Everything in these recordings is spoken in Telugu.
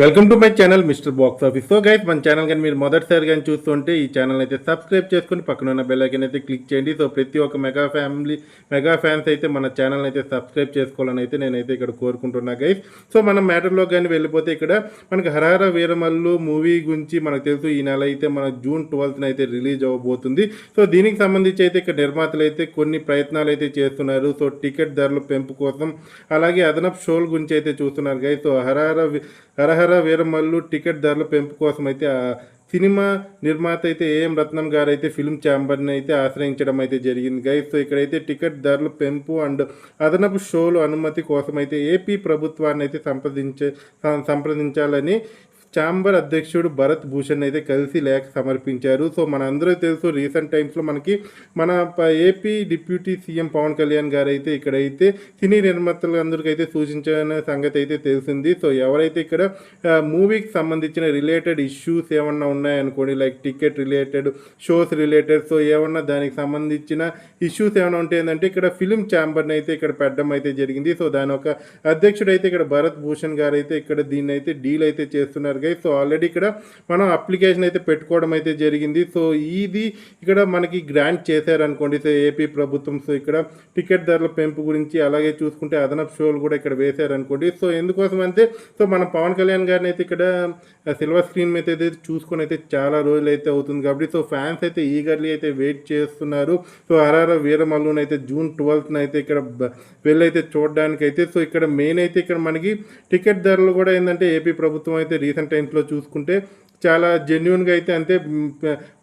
Welcome to my channel mister box office. So guys మన ఛానల్ కానీ మీరు మొదటిసారి కానీ చూస్తుంటే ఈ ఛానల్ అయితే సబ్స్క్రైబ్ చేసుకుని పక్కన ఉన్న బెల్లైకన్ అయితే క్లిక్ చేయండి. సో ప్రతి ఒక్క మెగా ఫ్యామిలీ మెగా ఫ్యాన్స్ అయితే మన ఛానల్ అయితే సబ్స్క్రైబ్ చేసుకోవాలని అయితే నేనైతే ఇక్కడ కోరుకుంటున్నా గైస్ సో మనం మ్యాటర్లో కానీ వెళ్ళిపోతే ఇక్కడ మనకి హరహర వీరమల్లు మూవీ గురించి మనకు తెలుసు ఈ నెల అయితే మన జూన్ ట్వెల్త్న అయితే రిలీజ్ అవ్వబోతుంది. సో దీనికి సంబంధించి అయితే ఇక్కడ నిర్మాతలు అయితే కొన్ని ప్రయత్నాలు అయితే చేస్తున్నారు. సో టికెట్ ధరలు పెంపు కోసం అలాగే అదనపు షోల గురించి అయితే చూస్తున్నారు guys so Harahara Harahara Harahara Veeramallu ticket ధరల పెంపు కోసం అయితే సినిమా నిర్మాత అయితే ఏఎం రత్నం గారు అయితే ఫిల్మ్ ఛాంబర్ని అయితే ఆశ్రయించడం అయితే జరిగింది. గైస్ సో ఇక్కడైతే టికెట్ ధరల పెంపు అండ్ అదనపు షోలు అనుమతి కోసం అయితే ఏపీ ప్రభుత్వాన్ని అయితే సంప్రదించే సంప్రదించాలని ఛాంబర్ అధ్యక్షుడు భరత్ భూషణ్ అయితే కలిసి లేఖ సమర్పించారు. సో మనందరూ తెలుసు రీసెంట్ టైమ్స్లో మనకి మన AP deputy CM Pawan Kalyan garu అయితే ఇక్కడైతే సినీ నిర్మాతలందరికీ అయితే సూచించిన సంగతి అయితే తెలిసింది. సో ఎవరైతే ఇక్కడ మూవీకి సంబంధించిన రిలేటెడ్ ఇష్యూస్ ఏమన్నా ఉన్నాయనుకోండి like ticket related shows related so ఏమన్నా దానికి సంబంధించిన ఇష్యూస్ ఏమైనా ఉంటే ఏంటంటే ఇక్కడ ఫిలిం ఛాంబర్ని అయితే ఇక్కడ పెట్టడం అయితే జరిగింది. సో దాని ఒక అధ్యక్షుడు అయితే ఇక్కడ భరత్ భూషణ్ గారు అయితే ఇక్కడ దీన్ని అయితే డీల్ అయితే చేస్తున్నారు. గైస్ సో ఆల్రెడీ ఇక్కడ మనం అప్లికేషన్ అయితే పెట్టుకోవడం అయితే జరిగింది. సో ఇది ఇక్కడ మనకి గ్రాంట్ చేశారనుకోండి. సో ఏపీ ప్రభుత్వం సో ఇక్కడ టికెట్ ధరల పెంపు గురించి అలాగే చూసుకుంటే అదనపు షోలు కూడా ఇక్కడ వేశారనుకోండి. సో ఎందుకోసం అంటే సో మన పవన్ కళ్యాణ్ గారిని అయితే ఇక్కడ సిల్వర్ స్క్రీన్ మీద అయితే చూసుకొని అయితే చాలా రోజులు అయితే అవుతుంది కాబట్టి సో ఫ్యాన్స్ అయితే ఈగర్లీ అయితే వెయిట్ చేస్తున్నారు. సో ఆర్ఆర్ వీరమల్లుని అయితే జూన్ ట్వెల్త్న అయితే ఇక్కడ వెళ్ళైతే చూడడానికి అయితే సో ఇక్కడ మెయిన్ అయితే ఇక్కడ మనకి టికెట్ ధరలు కూడా ఏంటంటే ఏపీ ప్రభుత్వం అయితే రీసెంట్ టైమ్స్లో చూసుకుంటే చాలా జెన్యున్గా అయితే అంతే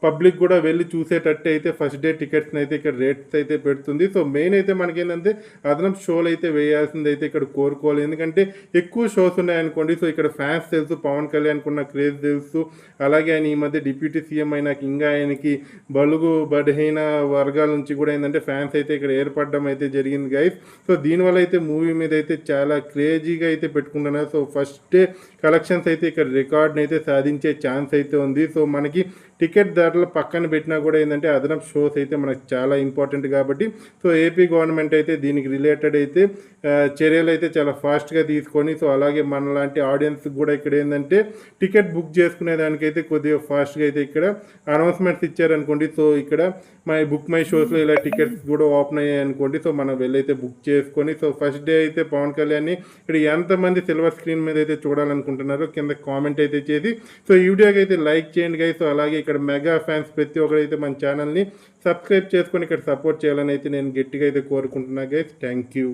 పబ్లిక్ కూడా వెళ్ళి చూసేటట్టు అయితే ఫస్ట్ డే టికెట్స్ని అయితే ఇక్కడ రేట్స్ అయితే పెడుతుంది. సో మెయిన్ అయితే మనకేంటంటే అదనం అదనపు షోలు అయితే వేయాల్సింది అయితే ఇక్కడ కోరుకోవాలి. ఎందుకంటే ఎక్కువ షోస్ ఉన్నాయనుకోండి సో ఇక్కడ ఫ్యాన్స్ తెలుసు పవన్ కళ్యాణ్కి ఉన్న క్రేజ్ తెలుసు. అలాగే ఆయన ఈ మధ్య డిప్యూటీ సీఎం అయినాక ఇంకా ఆయనకి బలుగు బలహీన వర్గాల నుంచి కూడా ఏంటంటే ఫ్యాన్స్ అయితే ఇక్కడ ఏర్పడడం అయితే జరిగింది గైస్ సో దీనివల్ల అయితే మూవీ మీద అయితే చాలా క్రేజీగా అయితే పెట్టుకుంటున్నారు. సో ఫస్ట్ డే కలెక్షన్స్ అయితే ఇక్కడ రికార్డ్ని అయితే సాధించే ఛాన్స్ ఛాన్స్ అయితే ఉంది. సో మనకి టికెట్ ధరలు పక్కన పెట్టినా కూడా ఏంటంటే అదనపు షోస్ అయితే మనకు చాలా ఇంపార్టెంట్ కాబట్టి సో ఏపీ గవర్నమెంట్ అయితే దీనికి రిలేటెడ్ అయితే చర్యలు అయితే చాలా ఫాస్ట్గా తీసుకొని సో అలాగే మన లాంటి ఆడియన్స్ కూడా ఇక్కడ ఏంటంటే టికెట్ బుక్ చేసుకునే దానికైతే కొద్దిగా ఫాస్ట్గా అయితే ఇక్కడ అనౌన్స్మెంట్స్ ఇచ్చారనుకోండి సో ఇక్కడ మై బుక్ మై షోస్లో ఇలా టికెట్స్ కూడా ఓపెన్ అయ్యాయి అనుకోండి సో మనం వెళ్ళైతే బుక్ చేసుకొని సో ఫస్ట్ డే అయితే పవన్ కళ్యాణ్ని ఇక్కడ ఎంతమంది సిల్వర్ స్క్రీన్ మీద అయితే చూడాలనుకుంటున్నారో కింద కామెంట్ అయితే చేసి సో ఈ వీడియోకి అయితే లైక్ చేయండి గైస్ అలాగే ఇక్కడ మెగా ఫ్యాన్స్ ప్రతి ఒక్కరైతే మన ఛానల్ని సబ్స్క్రైబ్ చేసుకొని ఇక్కడ సపోర్ట్ చేయాలని అయితే నేను గట్టిగా అయితే కోరుకుంటున్నా గైస్ థ్యాంక్ యూ